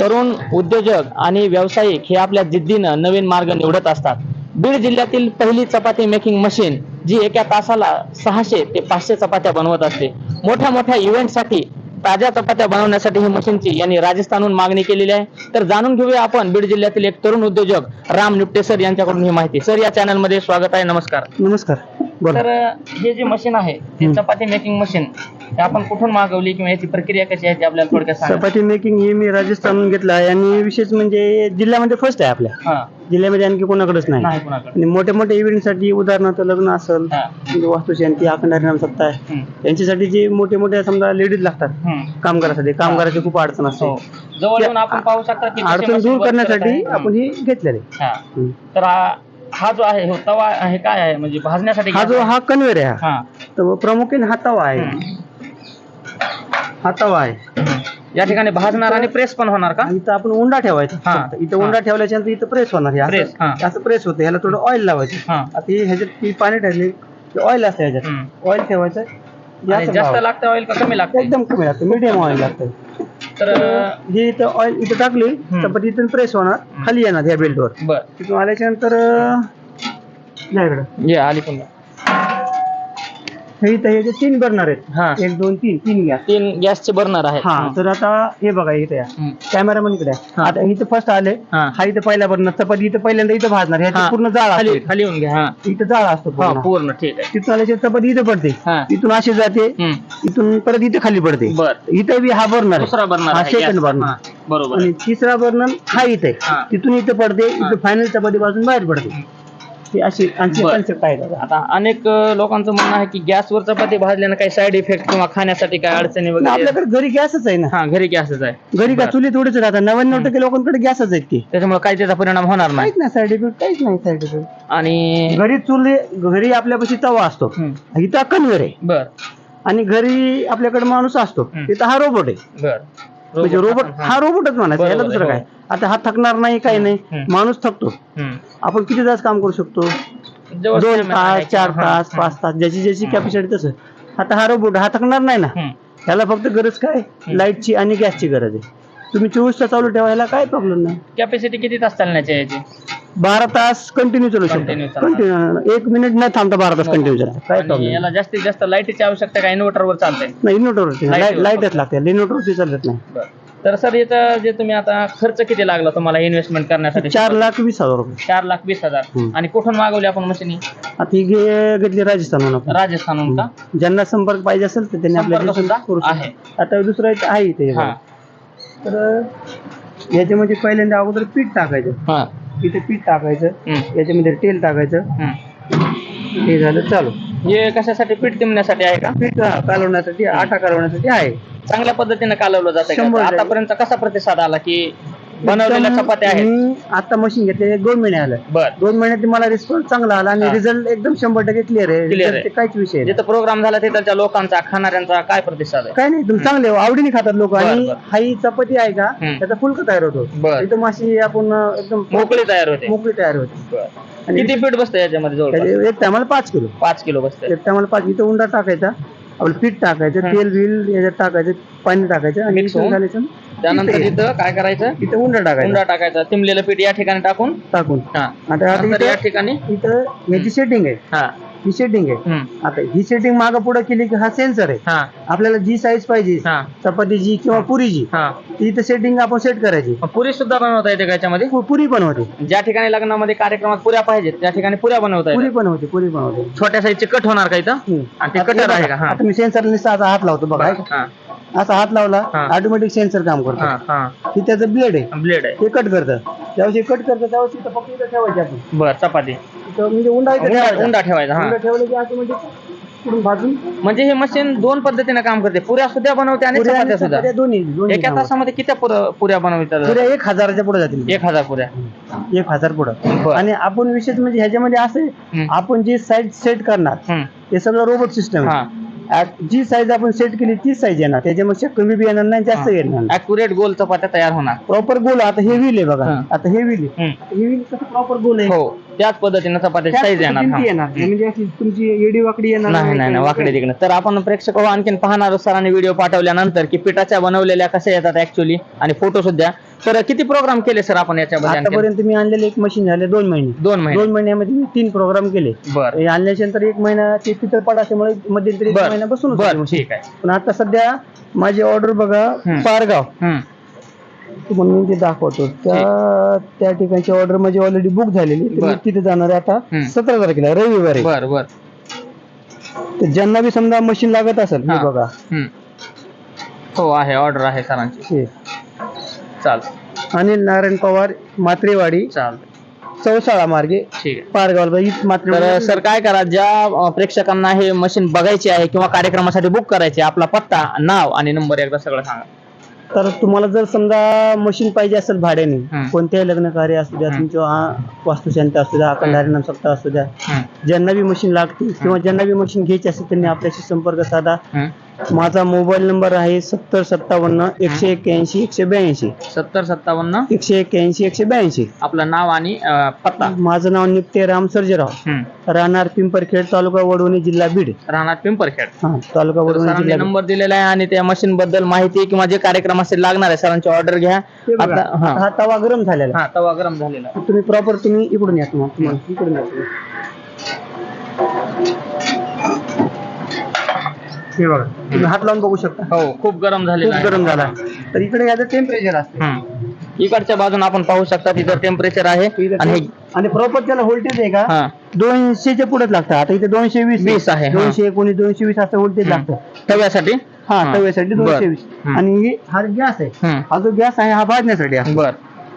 तरुण उद्योजक आणि व्यावसायिक हे आपल्या जिद्दीनं नवीन मार्ग निवडत असतात. बीड जिल्ह्यातील पहिली चपाती मेकिंग मशीन जी एका तासाला सहाशे ते पाचशे चपात्या बनवत असते. मोठ्या मोठ्या इव्हेंटसाठी ताज्या चपात्या बनवण्यासाठी ही मशीनची यांनी राजस्थानहून मागणी केलेली आहे. तर जाणून घेऊया आपण बीड जिल्ह्यातील एक तरुण उद्योजक राम निपटे सर यांच्याकडून ही माहिती. सर या चॅनलमध्ये स्वागत आहे. नमस्कार. नमस्कार. तर हे जे मशीन आहे ते. चपाती मेकिंग मशीन आपण कुठून मागवली किंवा याची प्रक्रिया कशी आहे ते आपल्याला थोडक्यात सांगा. चपाती मेकिंग हे मी राजस्थानहून घेतलं आहे आणि विशेष म्हणजे जिल्ह्यामध्ये फर्स्ट आहे आपल्या. हा. जिल्ह्यामध्ये आणखी कोणाकडेच नाही. नाही कुणाकडे. आणि मोठ्या मोठ्या इव्हेंटसाठी उदाहरणार्थ लग्न असेल हा. म्हणजे वास्तुशांती सप्ताह आहे. हम्म. यांच्यासाठी जे मोठे मोठे समजा लेडीज लागतात हम्म. कामगारासाठी कामगाराची खूप अडचण असते. हो. जवळ येऊन आपण पाहू शकता की अडचण मशीन दूर करत करण्यासाठी आहे. आपण ही घेतलेले हा. हम्म. तर हा हा जो आहे हो तवा हे काय आहे? म्हणजे भाजण्यासाठी हा जो हा कन्वेअर आहे हा. हा. तर प्रामुख्याने हा तवा आहे. हम्म. हा तवा आहे. या ठिकाणी भाजणार आणि प्रेस पण होणार का? इथं आपण उंडा ठेवायचा. हा. फक्त. इथं उंडा ठेवल्याच्या नंतर इथं प्रेस होणार हे Press, हा. असं असं प्रेस होतं. ह्याला थोडं ऑइल लावायचं. हा. आता हे ह्याच्यात ती पाणी टाकले ऑइल असतं ह्याच्यात. हम्म. ऑइल ठेवायचं. आणि जास्त. लागतं ऑइल का कमी लागतं? एकदम कमी लागतं. मीडियम ऑइल लागतं. तर हे इथं ऑइल इथं टाकली हम्म. चपाती इथून प्रेस होणार. खाली येणार ह्या बेल्टवर बर. तिथून आल्याच्यानंतर या इकडं. ये आली पुन्हा हे इथं हे जे तीन बर्नर आहेत. एक दोन तीन तीन गॅस. तीन गॅसचे बर्नर आहेत. हा तर आता हे बघा इथे या. हम्म. कॅमेरामन इकडे आहे. हा. आता इथं फर्स्ट आले. हा. हा इथं पहिला बर्नर चपाती इथं पहिल्यांदा इथं भाजणार. हा. ह्याची पूर्ण जाळ खाली असतो. खाली येऊन घ्या. हा. इथं जाळ असतो हा पूर्ण. पूर्ण. ठीक आहे. तिथून आल्याच्या चपाती इथं पडते. हा. इथून अशी जाते. हम्म. इथून परत इथे खाली पडते. बर. इथं बी हा बर्नर दुसरा बर्नर हा आहे. Second gas. बर्नर. हा, बरोबर आणि तिसरा बर्नर हा इथे हा. तिथून इथं पडते. इथं फायनल चपाती पासून बाहेर पडते. ही अशी आणखी बर. कन्सेप्ट आहे दादा. आता अनेक अ, लोकांचं म्हणणं आहे की गॅसवर चपाती भाजल्यानं काही साईड इफेक्ट किंवा खाण्यासाठी काय अडचणी वगैरे आपल्याकडे घरी गॅसच आहे ना. हा घरी गॅसच आहे. घरी का बर. चुली थोडीच राहतात नव्याण्णव टक्के लोकांकडे गॅसच आहेत की. त्याच्यामुळे काही त्याचा परिणाम होणार नाही. काहीच नाही साईड इफेक्ट काहीच नाही साईड इफेक्ट आणि घरी चुली घरी आपल्यापाशी तवा असतो. हम्म. इथं कन्वेअर आहे. बर. आणि घरी आपल्याकडे माणूस असतो. हम्म. तिथं हा रोबोट आहे. बर. म्हणजे रोबोट हा. रोबोटच म्हणायचा याला दुसरं हो. काय आता हा थकणार नाही काही नाही. माणूस थकतो. आपण किती तास काम करू शकतो दोन तास चार तास पाच तास ज्याची ज्याची. कॅपॅसिटी तसं आता हा रोबोट हा थकणार नाही ना. ह्याला फक्त गरज काय लाईटची आणि गॅसची गरज आहे तुम्ही चोवीस तास चालू ठेवायला काय प्रॉब्लेम नाही. कॅपॅसिटी किती तास चालण्याची आहे याची? बारा तास कंटिन्यू चालू Continue शकतो चालणार. कंटिन्यू एक मिनिट न थांबता बारा तास कंटिन्यू चालतो काय आणि प्रॉब्लेम याला जास्तीत जास्त लाईटीची आवश्यकता काय इन्व्हर्टरवर चालते नाही इन्व्हर्टरवरती Light वर. लाईटच. लागते. इन्व्हर्टरवरती चालत नाही. तर सर याचं जे तुम्ही आता खर्च किती लागला तुम्हाला इन्व्हेस्टमेंट करण्यासाठी? चार लाख वीस हजार रुपये. चार लाख वीस हजार. हम्म. आणि कुठून मागवली आपण मशीन आता ही घे- घेतली राजस्थानहून आपण. राजस्थानहून का? ज्यांना संपर्क पाहिजे असेल तर त्यांनी संपर्क आपल्याला सुद्धा करू शकतो. आहे. आता दुसरं एक आहे इथे हा. तर याच्यामध्ये पहिल्यांदा अगोदर पीठ टाकायचं. हा. इथे पीठ टाकायचं. हम्म. याच्यामध्ये तेल टाकायचं. हम्म. हे झालं चालू. हे कशासाठी? पीठ टिमण्यासाठी आहे का? पीठ हा, कालवण्यासाठी आटा कालवण्यासाठी आहे. चांगल्या पद्धतीने कालवलं जातं शंभर. आतापर्यंत कसा प्रतिसाद आला की बनवलेल्या चपात्या आहेत. मी आता मशीन घेतले दोन महिने आलं. बर. दोन महिन्यात मला रिस्पॉन्स चांगला आला आणि हा. रिझल्ट एकदम शंभर टक्के क्लिअर आहे. Clear Result आहे. ते काहीच विषय नाही. जिथं प्रोग्राम झाला तिथल्या लोकांचा खाणाऱ्यांचा काय प्रतिसाद आहे? काय नाही तुम्ही चांगले हो, आवडीने खातात लोक. बरं, आणि बरं. हाई चपाती आहे का हम्म. त्याचा फुलका तयार होतो. बर. एकदम माशी आपण अं, एकदम मोकळी तयार होते. मोकळी तयार होते. बर. आणि किती पीठ बसतं याच्यामध्ये त्याचे एक टायमाला पाच किलो. पाच किलो बसतं. एक टायमाला पाच. इथं उंडा टाकायचा. आपलं पीठ टाकायचं. तेल बिल याच्यात टाकायचं पाणी टाकायचं आणि Mix इथून होऊन? झाल्याचं त्यानंतर इथे- तिथं काय करायचं? इथं उंडा टाकायचा उंडा टाकायचा. तिमलेलं पीठ या ठिकाणी टाकून? टाकून. हा. आता आता नंतर या इथं ठिकाणी? इथं याची सेटिंग आहे. हा. ही सेटिंग आहे. आता ही सेटिंग मागं पुढे केली की हा सेन्सर आहे. हा. आपल्याला जी साईज पाहिजे चपातीची किंवा पुरीची ती इथं सेटिंग आपण सेट करायची. पुरी सुद्धा बनवता येते याच्यामध्ये? पुरी पण होते. ज्या ठिकाणी लग्नामध्ये कार्यक्रमात पुऱ्या पाहिजेत त्या ठिकाणी पुऱ्या बनवता पुरी पण होते पुरी पण होते. छोट्या साईजचे कट होणार का इथं. आणि ते कटर आहे का? हा. मी सेन्सर असा हात लावतो बघा. असा हात लावला. ऑटोमॅटिक सेन्सर काम करतो. हा त्याचं ब्लेड आहे. ब्लेड आहे. ते कट करतं. त्यावेळी कट करतं त्यावेळी तिथं फक्त ठेवायचे आपण. बर चपाती. म्हणजे उंडा इथं उंडा ठेवायचा. उंडा ठेवायचा हा उंडा ठेवलं की ऑटोमॅटिक पुढून भाजून म्हणजे हे मशीन दोन पद्धतीने काम करते पुऱ्या सुद्धा बनवते आणि पुऱ्या आणि चपात्या सुद्धा चपात्या दोन्ही दोन्ही एका कामं. तासामध्ये किती पुर- पुऱ्या बनवतात पुऱ्या एक हजाराच्या पुढे जातील एक हजार पुऱ्या एक हजार पुढं बरं. आणि आपण विशेष म्हणजे ह्याच्यामध्ये असं आहे, हम्म. आपण जे साईज सेट करणार हम्म. ते सगळं रोबोट सिस्टम हा आहे जी साईज आपण सेट केली तीच साईज येणार. त्याच्यामध्ये कमी बी येणार नाही जास्त येणार नाही. अॅक्युरेट गोल चपात्या तयार होणार. प्रॉपर गोल आता हे व्हील आहे बघा. हा. आता हे व्हील आहे. हम्म. हे व्हील कसं प्रॉपर गोल आहे. हो. त्याच पद्धतीने चपात्याची त्याच साईज येणार. पद्धतीने हा. येणार. म्हणजे अशी तुमची येडी वाकडी येणार नाही नाही. नाही वाकडे तिकडे तर आपण प्रेक्षक हो आणखीन पाहणार सरांनी व्हिडिओ पाठवल्यानंतर की पिठाच्या बनवलेल्या कशा येतात ऍक्च्युली आणि फोटो सुद्धा. तर किती प्रोग्राम केले सर आपण याच्यामध्ये? आतापर्यंत मी आणलेले एक मशीन झाले दोन महिने दोन महिने दोन महिन्यामध्ये मी तीन प्रोग्राम केले बर हे आणल्याच्या नंतर एक महिना ते चित्रपट असल्यामुळे मध्यंतरी एक महिना बसून होतो बर. ठीक आहे पण आता सध्या माझी ऑर्डर बघा हम्म. पारगाव हम्म. तुम्हाला मी ते दाखवतो त्या त्या ठिकाणची ऑर्डर माझी ऑलरेडी बुक झालेली तर मी बर. तिथे जाणार आहे आता. सतरा तारखेला रविवारी बर बर तर ज्यांना बी समजा मशीन लागत असेल हे हा. बघा हम्म. हो आहे ऑर्डर आहे सरांची हे. चाल अनिल नारायण पवार मात्रेवाडी चाल चौसाळा मार्गे ठीक आहे पारगावला हीच तर मात्रेवाडी सर काय करा ज्या अं, प्रेक्षकांना हे मशीन बघायचे आहे किंवा कार्यक्रमासाठी बुक करायचे आहे, आपला पत्ता नाव आणि नंबर एकदा सगळं सांगा तर तुम्हाला जर समजा मशीन पाहिजे असेल भाड्याने हम्म. कोणत्याही लग्न कार्य असू द्या हम्म. तुमच्या आ, वास्तुशांती असू द्या अखंड हरिनाम सप्ताह असू द्या. ज्यांना बी मशीन लागते किंवा ज्यांना बी मशीन घ्यायची असेल त्यांनी आपल्याशी संपर्क साधा हम्म. माझा मोबाईल नंबर आहे सत्तर सत्तावन्न एकशे एक्क्याऐंशी एकशे ब्याऐंशी. सत्तर सत्तावन्न. एकशे एक्क्याऐंशी एकशे ब्याऐंशी. आपलं नाव आणि अं, पत्ता. माझं नाव निप्ते राम सर्जेराव. राहणार पिंपरखेड तालुका वडवणी जिल्हा बीड. राहणार पिंपरखेड. हा तालुका तर वडवणी सरांनी जिल्हा बीड. नंबर दिलेला आहे आणि त्या मशीन बद्दल माहिती किंवा जे कार्यक्रम असेल लागणार आहे. सरांची ऑर्डर घ्या. हे बघा, आता हा. हा तवा गरम झालेला हा तवा गरम झालेला. आहे. तुम्ही प्रॉपर तुम्ही इकडून या तुम्हाला. तुम्हाला इकडून या तुम्ही. हे बघा. तुम्ही हात लावून बघू शकता. हो. खूप गरम झालेला खूप आहे. गरम झाला. तर इकडे याचं टेम्परेचर असते. हम्म. इकडच्या बाजून आपण पाहू शकता तिथं टेम्परेचर आहे. आणि प्रॉपर त्याला व्होल्टेज आहे का? हा. दोनशेच्या पुढेच लागतं. आता इथे दोनशे वीस वीस आहे, हा. दोनशे एकोणीस दोनशे वीस असं व्होल्टेज. लागतं. तव्यासाठी? हा हा. तव्यासाठी बर. दोनशे वीस. हम्म. आणि हे हा गॅस आहे हम्म. हा जो गॅस आहे हा भाजण्यासाठी आहे बर.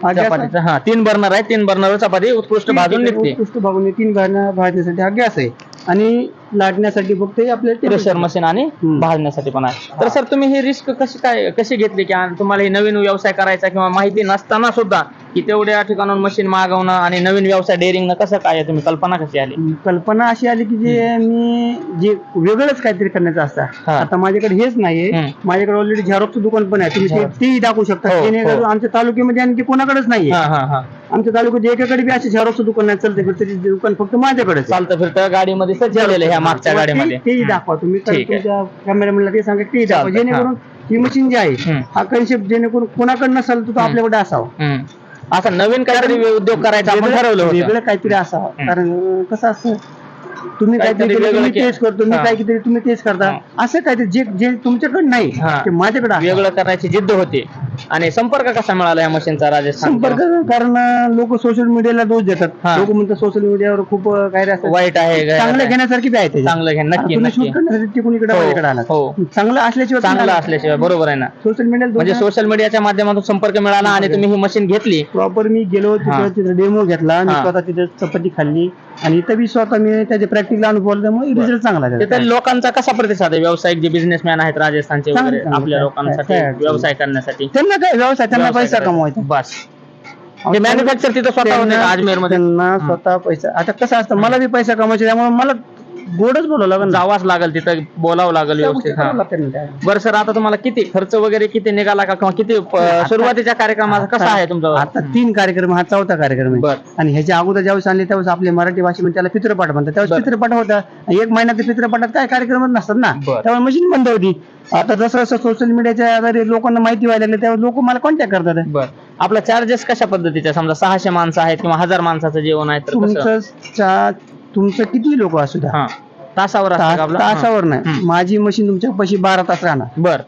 हा. चपातीचा हा. तीन बर्नर आहे. तीन बर्नर चपाती उत्कृष्ट भाजून निघते. उत्कृष्ट भाजून तीन भाजण्या भाजण्यासाठी हा गॅस आहे. आणि लाटण्यासाठी फक्त हे आपले प्रेशर मशीन आणि. भाजण्यासाठी पण आहे तर सर तुम्ही ही रिस्क कशी काय कशी घेतली की आणि तुम्हाला हे नवीन व्यवसाय करायचा किंवा माहिती नसताना सुद्धा की तेवढ्या ठिकाणून मशीन मागवणं आणि नवीन व्यवसाय डेअरिंग कसं काय? तुम्ही कल्पना कशी आली कल्पना अशी आली की जे मी जे वेगळंच काहीतरी करण्याचं असतं. आता माझ्याकडे हेच नाहीये. माझ्याकडे ऑलरेडी झेरॉक्सचं दुकान पण आहे तुम्ही. तेही दाखवू शकता हो, जेणेकरून हो. आमच्या तालुक्यामध्ये आणखी कोणाकडेच नाहीये आमच्या तालुक्यात एकाकडे बी असे झेरॉक्सचं दुकान नाही चालतं फिरतं दुकान फक्त माझ्याकडेच आहे. चालतं फिरतं गाडीमध्ये सज्ज झालेलं ह्या मागच्या ते- गाडीमध्ये. तेही दाखवा तुम्ही कारण ठीक आहे. तुमच्या कॅमेरामॅनला ते सांगा तेही दाखवा. जेणेकरून ही. मशीन जी आहे हम्म. हा कन्सेप्ट जेणेकरून कोणाकडे नसेल तर तो आपल्याकडे असावा. हम्म. असं नवीन काहीतरी उद्योग करायचा आपण वेगळं ठरवलं होतं. वेगळं काहीतरी असावं. कारण कसं असतं तुम्ही काहीतरी काहीतरी वेगळं तेच करतो मी हा. काहीतरी तुम्ही तेच करता. असं काहीतरी जे जे तुमच्याकडे नाही हा. ते माझ्याकडे. वेगळं करण्याची जिद्द होती आणि संपर्क कसा मिळाला या मशीनचा राजस्थान संपर्क कारण लोक सोशल मीडियाला दोष देतात हा. लोक म्हणतात सोशल मीडियावर खूप अं, काय रे वाईट आहे गैर चांगलं आहे. घेण्यासारखी बी आहे त्याच्यात. चांगलं घ्या नक्की तुम्ही नक्की शूट करण्यासाठी तिकडून इकडे हो, माझ्याकडे आला हो. चांगलं असल्याशिवाय चांगलं असल्याशिवाय बरोबर आहे ना सोशल म्हणजे सोशल मीडियाच्या माध्यमातून संपर्क मिळाला आणि तुम्ही ही मशीन घेतली प्रॉपर मी गेलो हा. तिथे डेमो घेतला मी हा. स्वतः तिथे चपाती खाल्ली आणि इथं बी स्वतः मी त्याचे प्रॅक्टिकल अनुभव त्यामुळे रिझल्ट चांगला आहे त्याचा. तिथे लोकांचा कसा प्रतिसाद आहे? व्यावसायिक जे बिझनेसमॅन आहेत राजस्थानचे चांगलं, वगैरे चांगलं. आपल्या लोकांसाठी काय अडचण व्यवसाय करण्यासाठी? त्यांना काय व्यवसाय त्यांना व्यवसाय पैसा करायचा. कमवायचा बस ते मॅन्युफॅक्चर तिथं स्वतः होते त्यांना- अजमेरमध्ये त्यांना स्वतः पैसा आता कसं असतं मला बी पैसा कमवायचा त्यामुळे मला गोडच बोलावं लागेल. जावाच लागेल तिथं बोलावं लागेल व्यवस्थित हा. बरं सर आता तुम्हाला किती खर्च वगैरे किती निघाला का किंवा किती सुरुवातीच्या कार्यक्रमाचा कसा आहे तुमचा? आता तीन कार्यक्रम हा चौथा कार्यक्रम आहे. आणि ह्याच्या अगोदर ज्यावेळेस आणले त्यावेळेस आपली मराठी भाषेमध्ये त्याला पित्रपाठ म्हणतात. त्यावेळेस बरं. पित्रपाठ होता. एक महिन्यात पित्रपाठात काय कार्यक्रमच नसतात ना. बरं. त्यामुळे मशीन बंद होती. आता जसं जसं सोशल मीडियाच्या आधारे लोकांना माहिती व्हायला लागले त्यावेळेस लोक मला कॉन्टॅक्ट करतात. बर. आपला चार्जेस कशा पद्धतीचे समजा सहाशे माणसं आहेत किंवा हजार माणसाचं जेवण आहे तर कसं? तुमचं चा- तुमचं किती लोक असू द्या? हा. तासावर असतं का आपलं? तास- तासावर नाही. हम्म. माझी मशीन तुमच्या पाशी बारा तास राहणार. बर.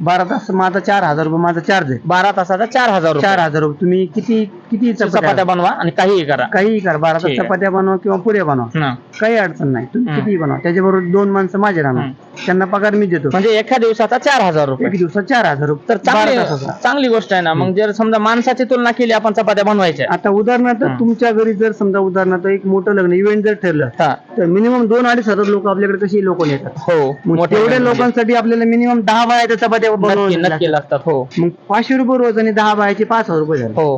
बारा तास माझा चार हजार रुपये माझा चार्ज आहे बारा तासाचा चार हजार रुपये. चार हजार रुपये. तुम्ही किती किती चपात्या बनवा आणि काहीही करा. काहीही करा. बारा तास. चपात्या बनवा किंवा पुऱ्या बनवा. काही अडचण नाही. तुम्ही. कितीही बनवा. त्याच्याबरोबर दोन माणसं माझे राहणार. त्यांना पगार मी देतो. म्हणजे एका दिवसाचा चार हजार रुपये. एक दिवसात चार हजार रुपये. तर चांगली. चांगली गोष्ट आहे ना. मग जर समजा माणसाची तुलना केली आपण चपात्या बनवायच्या. आता उदाहरणार्थ. तुमच्या घरी जर समजा उदाहरणार्थ एक मोठं लग्न इव्हेंट जर ठरलं तर मिनिमम दोन अडीच हजार लोक आपल्याकडे कशी लोक येतात हो. तेवढ्या म्हणजे. लोकांसाठी आपल्याला मिनिमम दहा बायाच्या चपात्या नक्की लागतात. हो. मग पाचशे रुपये रोज आणि दहा बायाचे पाच हजार रुपये झाले. हो.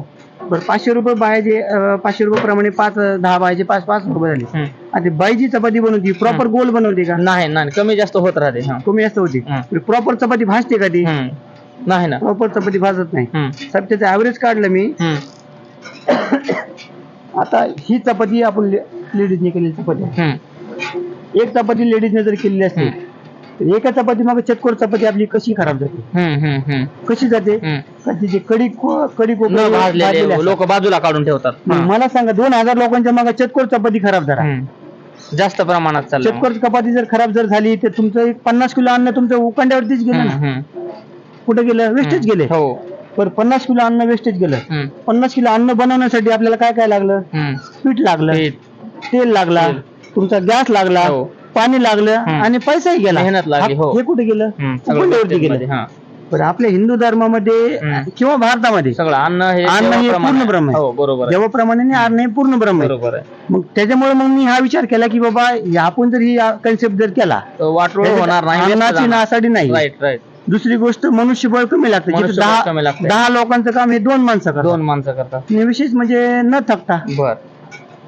बरं पाचशे रुपये बायाचे अं, पाचशे रुपये प्रमाणे पाच अं, दहा बायाचे पाच पाच रुपये झाले हम्म. जी चपाती बनवती प्रॉपर गोल बनवते का नाही नाही कमी जास्त होत राहते हा. कमी जास्त होती हम्म. प्रॉपर चपाती भाजते का ती हम्म. नाही ना प्रॉपर चपाती भाजत नाही हम्म. साहेब त्याचं ऍव्हरेज काढलं मी हम्म. आता ही चपाती आपण लेडीजने केलेली चपाती आहे. हम्म. एक चपाती लेडीजने जर केलेली असते एका चपाती मागे चतकोर चपाती आपली कशी खराब जाते? हम्म हम्म हम्म. कशी जाते. का तिची कडी को- कडी कोपरे न भाजलेले भाजलेले असतात. लोक बाजूला काढून ठेवतात. मग. मला सांगा दोन हजार लोकांच्या मागे चतकोर चपाती खराब झाला. हम्म. जास्त प्रमाणात चाललं चतकोर चपाती जर खराब जर झाली तर तुमचं एक पन्नास किलो अन्न तुमचं उकांड्यावरतीच गेलं हम्म, ना. हम्म. कुठे गेलं? वेस्टेज गेले. हो. पण पन्नास किलो अन्न वेस्टेज गेलं. हम्म, पन्नास किलो अन्न बनवण्यासाठी आपल्याला काय काय लागलं? हम्म. पीठ लागलं. पीठ, तेल लागला. तुमचा गॅस लागला. हो. पाणी लागलं. आणि पैसाही गेला मेहनत लागली, हा- हो. कुठे गेलं हम्म. सगळं गेलं हा. पण आपल्या हिंदू धर्मामध्ये हम्म. किंवा भारतामध्ये सगळं अन्न हे अन्न हे देवाप्रमाणे पूर्ण ब्रह्म. हो बरोबर आहे. देवाप्रमाणे आणि अन्न हे पूर्ण ब्रह्म आहे बरोबर आहे मग त्याच्यामुळे मग मी हा विचार केला की बाबा आपण जर ही कन्सेप्ट जर केला तो वाटोळ होणार नाही अन्नाची नासाडी नाही राईट राईट दुसरी गोष्ट मनुष्यबळ कमी लागतं जिथे मनुष्यबळ दहा कमी. दहा लोकांचं काम हे दोन माणसं करतात दोन माणसं करतात आणि विशेष म्हणजे न थकता बर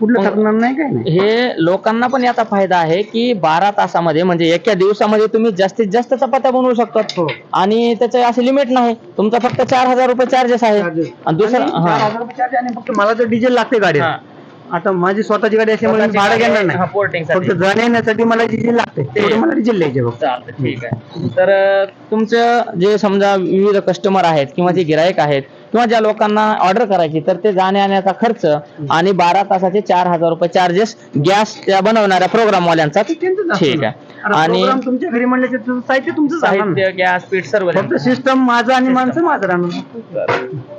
कुठलं थकणार नाही काय नाही? हे लोकांना पण याचा फायदा आहे की बारा तासामध्ये म्हणजे एका दिवसामध्ये तुम्ही जास्तीत जास्त चपात्या बनवू शकतात हो. आणि त्याचं असे लिमिट नाही. तुमचा फक्त चार हजार रुपये चार्जेस आहे. आणि दुसरं आणि चार हा. हजार रुपये charge आणि फक्त मला तर डिझेल लागते गाडी हा. आता माझी स्वतःची गाडी असल्यामुळे मी भाडं घेणार हा, नाही. फक्त जाण्या येण्यासाठी मला डिझेल लागते. तेवढे मला डिझेल द्यायचे फक्त. चालतं ठीक आहे. तर अं, तुमचं जे समजा विविध कस्टमर आहेत किंवा जे गिरायक आहेत किंवा ज्या लोकांना ऑर्डर करायची तर ते जाण्या येण्याचा खर्च आणि बारा तासाचे चार हजार रुपये चार्जेस गॅस त्या बनवणाऱ्या प्रोग्राम वाल्यांचा त्यांचंच असतं ठीक. आहे. आणि तुमच्या घरी म्हणल्याचे साहित्य तुमचं साहित्य गॅस पीठ सर्व सिस्टम माझं आणि माणसं माझं राहणार.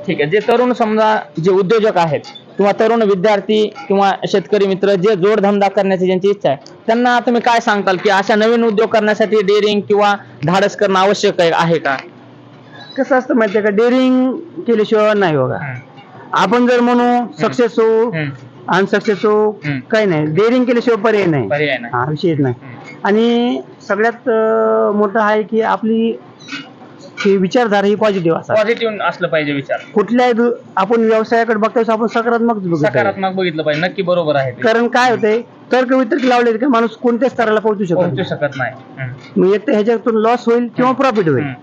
ठीक आहे. जे तरुण समजा जे उद्योजक आहेत किंवा तरुण विद्यार्थी किंवा शेतकरी मित्र जे जोडधंदा करण्याची ज्यांची इच्छा आहे त्यांना तुम्ही काय सांगताल की अशा नवीन उद्योग करण्यासाठी डेअरिंग किंवा धाडस करणं आवश्यक आहे का? कसं असतं माहितीये का? डेअरिंग केल्याशिवाय नाही बघा. आपण जर म्हणू सक्सेस हो हम्म. अनसक्सेस हो हम्म. काही नाही. डेअरिंग केल्याशिवाय पर्याय नाही. पर्याय नाही. हा विषयच नाही. आणि सगळ्यात अं, मोठं आहे की आपली ही विचारधारा ही पॉझिटिव्ह असा पॉझिटिव्ह असलं पाहिजे विचार. कुठल्याही दु- आपण व्यवसायाकडे बघतो आपण सकारात्मक बघतो सकारात्मक बघितलं पाहिजे. नक्की बरोबर आहे ते. कारण काय होतंय तर्क वितर्क लावले की माणूस कोणत्याच स्तराला पोहोचू शकत पोहोचू. शकत नाही. हम्म. मग एक तर ह्याच्यातून लॉस होईल किंवा प्रॉफिट होईल. हम्म.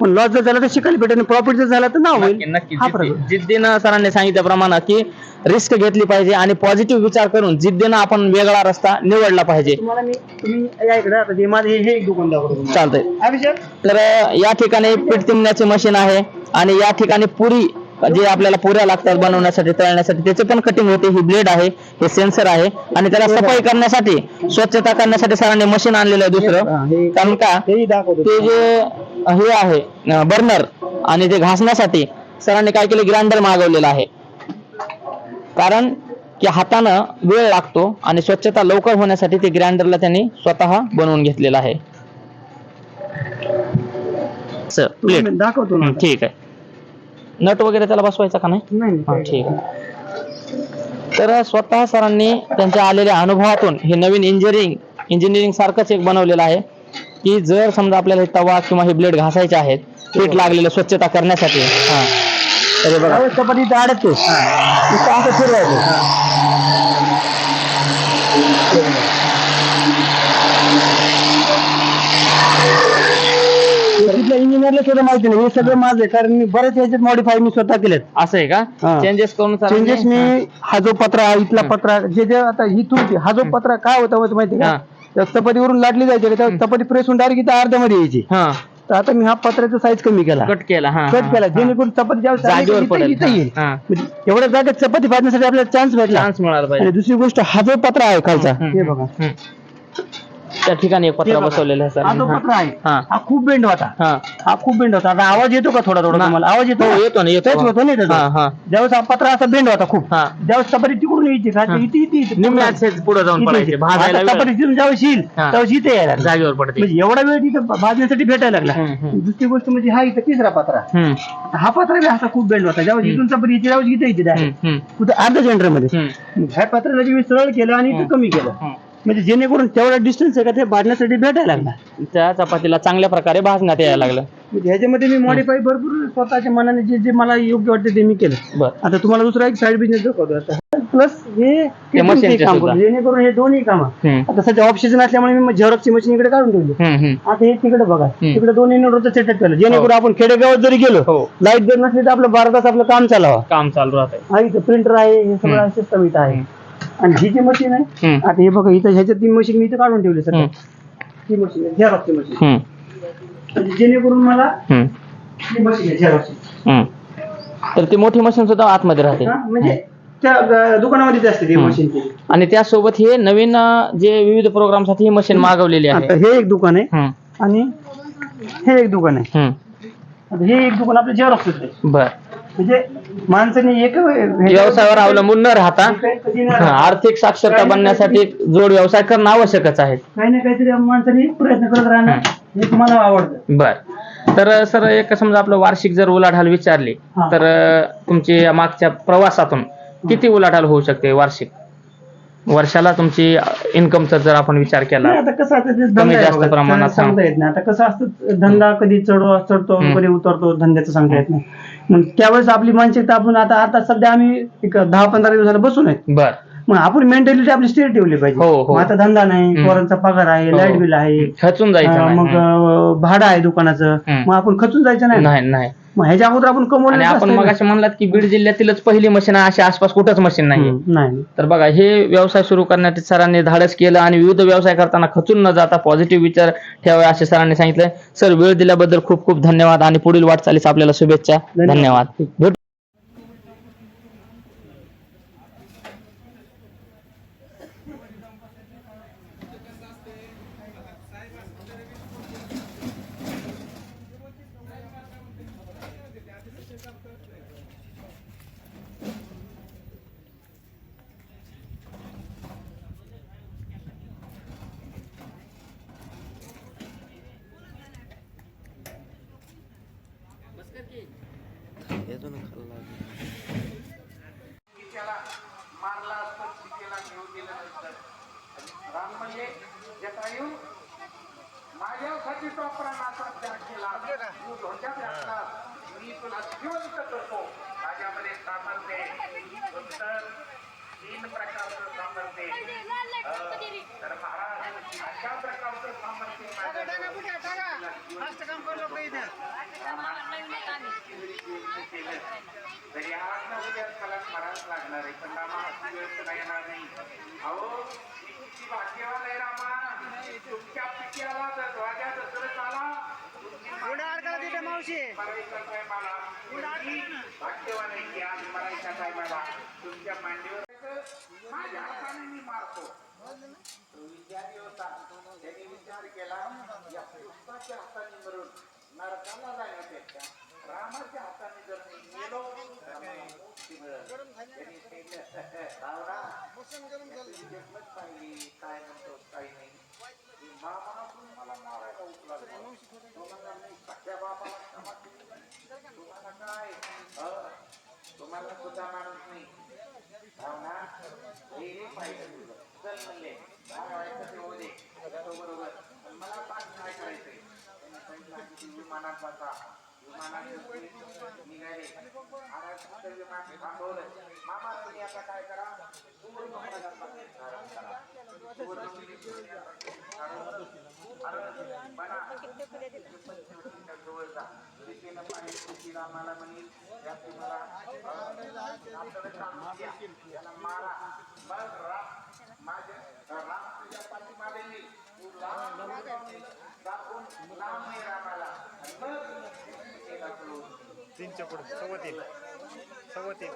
पण लॉस जर झाला तर शिकायला भेटेल प्रॉफिट जर झाला तर नक्की होईल. नक्की हा जिद्दी- फरक जिद्दीनं सरांनी सांगितल्याप्रमाणे की रिस्क घेतली पाहिजे आणि पॉझिटिव्ह विचार करून जिद्दीनं आपण वेगळा रस्ता निवडला पाहिजे. तुम्हाला मी तुम्ही या इकडे आता जे माझे हे- हे एक दुकान दाखवतो तुम्हाला. चालतंय. हा विचार तर अ, या ठिकाणी पीठ तिंबण्याचे मशीन आहे आणि या ठिकाणी पुरी जे आपल्याला पुऱ्या लागतात बनवण्यासाठी तळण्यासाठी त्याचे पण कटिंग होते. ही ब्लेड आहे हे सेन्सर आहे. आणि त्याला सफाई करण्यासाठी स्वच्छता करण्यासाठी सरांनी मशीन आणलेलं आहे हा, दुसरं हे- कारण का? ते जे हे आहे बर्नर आणि ते घासण्यासाठी सरांनी काय केलं? ग्राइंडर मागवलेलं आहे. कारण की हातानं वेळ लागतो आणि स्वच्छता लवकर होण्यासाठी ते ग्राइंडरला त्यांनी स्वतः बनवून घेतलेलं आहे. सर प्लेट तुम्ही दाखवतो ना. हं, ठीक आहे. नट वगैरे त्याला बसवायचा का नाही? नाही हा नाही. ठीक आहे. तर स्वतः सरांनी त्यांच्या आलेल्या अनुभवातून हे नवीन इंजिनिअरिंग इंजिनिअरिंग सारखंच एक बनवलेलं आहे की जर समजा आपल्याला हे तवा किंवा हे ब्लेड घासायचे आहेत पीठ लागलेलं स्वच्छता करण्यासाठी. हा. तर हे बघा. त्यावेळेस चपाती इथं अडकते नुसतं असं फिरवायचं. इंजिनियरला सुद्धा माहिती नाही. हे सगळं माझं आहे कारण मी बरेच याच्यात मॉडीफाय मी स्वतः केलेत. असं आहे का? हा. चेंजेस करून चेंजेस मी हा. जो पत्रा इथला पत्रा जे जे आता ही तुरती हा जो पत्रा काय होता माहिती- माहिती. का? त्या चपातीवरून लाटली जायची त्या चपाती प्रेस होऊन डायरेक्ट इथं अर्ध्यामध्ये यायची. हा. तर आता मी हा पत्र्याचा साईज कमी केला. कट केला हा कट केला. जेणेकरून चपाती ज्यावेळेस जागेवर इथं- पडेल. इथं येईल. हा. म्हणजे एवढ्या जागेत चपाती भाजण्यासाठी आपल्याला चान्स भेटला. चान्स मिळाला आणि पाहिजे दुसरी गोष्ट हा जो पत्रा आहे खालचा हम्म, हे हम्म, बघा. हम्म. त्या ठिकाणी एक हे पत्रा. बसवलेला आहे हा जो पत्रा आहे. हा. हा खूप बेंड होता. हा. हा खूप बेंड होता. आता आवाज येतो का थोडा थोडा तुम्हाला? आवाज येतो हो? येतो ना येतो. तेच होतो ना त्याचा. हा हा. ज्यावेळेस हा पत्रा असा बेंड होता खूप. हा. ज्यावेळेस चपाती तिकडून यायची हा. खालची इथे इथे इथे पुढे. जाऊन इथे- पडायचे इथे. भाजायला आता ज्यावेळेस येईल हा. त्यावेळेस इथे यायला लागला. जागेवर पडते. म्हणजे एवढा वेळ तिथं भाजण्यासाठी भेटायला लागला. हम्म, हम्म. दुसरी गोष्ट म्हणजे हा इथं तिसरा पत्रा. हम्म, हा पत्रा बी असा खूप बेंड होता. ज्यावेळेस इथून चपाती यायची त्यावेळेस इथे यायची हम्म, direct. हम्म, कुठं अर्ध्या सेंटरमध्ये हम्म, ह्या पत्राला जे मी सरळ केलं आणि इथं हम्म. कमी केलं. हम्म. म्हणजे जेणेकरून तेवढा डिस्टन्स आहे का ते भाजण्यासाठी भेटायला लागला त्या चपातीला चांगल्या प्रकारे भाजण्यात यायला लागलं. म्हणजे ह्याच्यामध्ये मी मॉडीफाय भरपूर स्वतःच्या मनाने जे जे मला योग्य वाटते ते मी केलं. बर. आता तुम्हाला दुसरा एक साईड बिझनेस दाखवतो आता. प्लस हे machine चे काम सुद्धा. करतो. जेणेकरून हे दोन्ही काम. हम्म, आता सध्या ऑफ सीझन असल्यामुळे मी झेरॉक्सची मशीन इकडे काढून ठेवली. हम्म, हम्म. आता हे तिकडे बघा. तिकडे दोन इन्व्हर्टरचं सेटअप केलं. जेणेकरून आपण खेडेगावात जरी गेलो हो. लाइट जर नसली तर आपलं बारा तास आपलं काम चालावं. काम चालू हा इथं प्रिंटर आहे हे सगळं. सिस्टम इथं आहे. आणि ही जी मशीन आहे हम्म, आता हे बघा इथं ह्याच्यात ती मशीन मी इथं काढून ठेवली सर हम्म. ही मशीन आहे झेरॉक्सची मशीन हम्म, म्हणजे जेणेकरून मला हम्म, ही मशीन आहे झेरॉक्सची हम्म. तर ती मोठी मशीन सुद्धा आतमध्ये राहते. हा, म्हणजे त्या दुकानामध्येच असते ती हम्म. मशीन ती आणि त्यासोबत हे नवीन अं, जे विविध प्रोग्रामसाठी ही मशीन मागवलेली आहे. हे एक दुकान आहे हम्म, आणि हे एक दुकान आहे. हम्म. आता हे एक दुकान आपलं झेरॉक्स आहे. बर. म्हणजे माणसाने एक व्यवसायावर अवलंबून न राहता. आर्थिक साक्षरता बनण्यासाठी जोड व्यवसाय करणं आवश्यकच आहे. काही ना काहीतरी माणसाने प्रयत्न करत राहणं हे. मला आवडतं. बर. तर सर एक समजा आपलं वार्षिक जर उलाढाल विचारली. तर तुमची या मागच्या प्रवासातून किती उलाढाल होऊ शकते वार्षिक? वर्षाला तुमची इन्कमचा जर आपण विचार केला नाही, आता कसं आता ते धंदा आहे जास्त बघा, प्रमाणात, सांगता येत नाही आता कसं असतं धंदा कधी चढ चढतो हम्म. कधी उतरतो धंद्याचं सांगता येत नाही मग त्यावेळेस आपली मानसिकता आपण आता आता सध्या आम्ही एक दहा पंधरा दिवसाला बसून आहे बर मग आपण मेंटॅलिटी आपली स्थिर ठेवली पाहिजे हो, हो. मग आता धंदा नाही हम्म. पोरांचा पगार आहे हो. लाइट बिल आहे खचून जायचं अं, नाही. मग अं, भाडं आहे दुकानाचं हम्म. मग आपण खचून जायचं नाही नाही नाही मग ह्याच्या अगोदर आपण आणि कमवलं आपण मग असे म्हणलात की बीड जिल्ह्यातीलच पहिली मशीन आहे अशी आसपास कुठंच मशीन नाही नाही. तर बघा हे व्यवसाय सुरू करण्यासाठी सरांनी धाडस केलं आणि विविध व्यवसाय करताना खचून न जाता पॉझिटिव्ह विचार ठेवावे असे सरांनी सांगितलं. सर वेळ दिल्याबद्दल खूप खूप धन्यवाद आणि पुढील वाटचालीस आपल्याला शुभेच्छा. धन्यवाद. भेटू त्याला मारला असतं सीतेला घेऊन गेलं नसतं राम म्हणजे माझ्यासाठी तो प्राणाचा त्याग केला. तू धोक्यात घातला मी तुला जिवंत करतो. माझ्यामध्ये सामर्थ्य तीन प्रकारचं सामर्थ्य तर महाराज अशा प्रकारचं सामर्थ्य माझ्याजवळ तरी आज ना उद्या मला मरायला लागणार आहे पण रामा अशी वेळ तुला येणार नाही. अहो मी किती भाग्यवान आहे रामा. तुमच्या पित्याला जर ध्वजा दसरथ आला मावशी. मरायचा टायमाला मी भाग्यवान आहे की आज मरायच्या टायमाला तुमच्या मांडीवर माझ्या हाताने मी मारतो. तो विचारी होता. त्याने विचार केला या पुष्पाच्या हाताने मरून. नरकाला जाण्यापेक्षा रामाच्या हाताने जर मी गेलो तर मला पाहिली काय म्हणतो काही नाही मला मारायला उचला तुम्हाला सख्या क्षमा केली तुम्हाला काय तुम्हाला सुद्धा माणूस नाही भावना हे पाहिजे तुझं. चल म्हणले काय व्हायचं ते होऊ दे तो बरोबर पण मला पाच काय करायचंय त्यांनी सांगितलं की तुम्ही विमानात बसा. विमानात निघाले. विमान मामा तुम्ही आता काय करा? जवळ जा त्यात आपल्याला काम द्या त्याला मारा मग राम माझ्या राम तुझ्या पाठीमागे येईल तू राम दाखवून नाव नाही रामाला आणि मग सीतेला कळवून तीनच्या पुढे. सव्वा तीन. सव्वा तीन.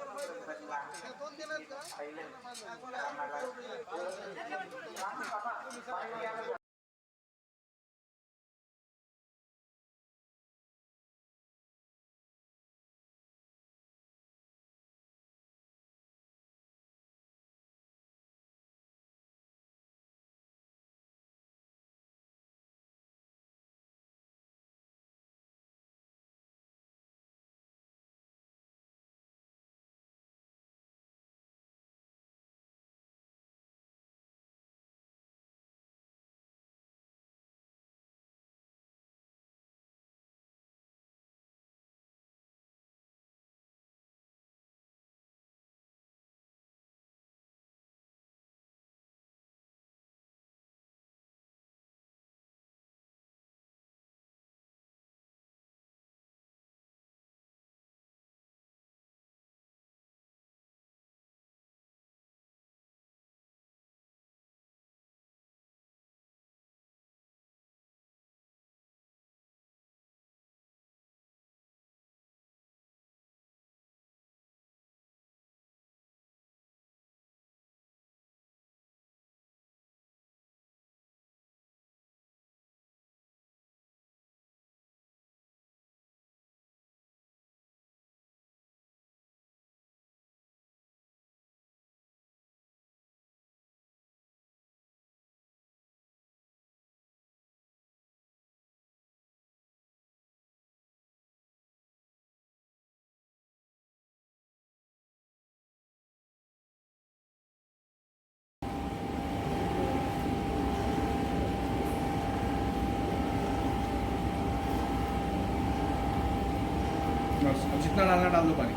कितना डालना डाल दो पानी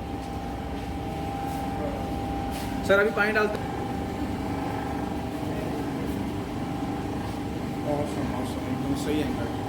सर अभी पानी डालते. Awesome, awesome. एकदम सही है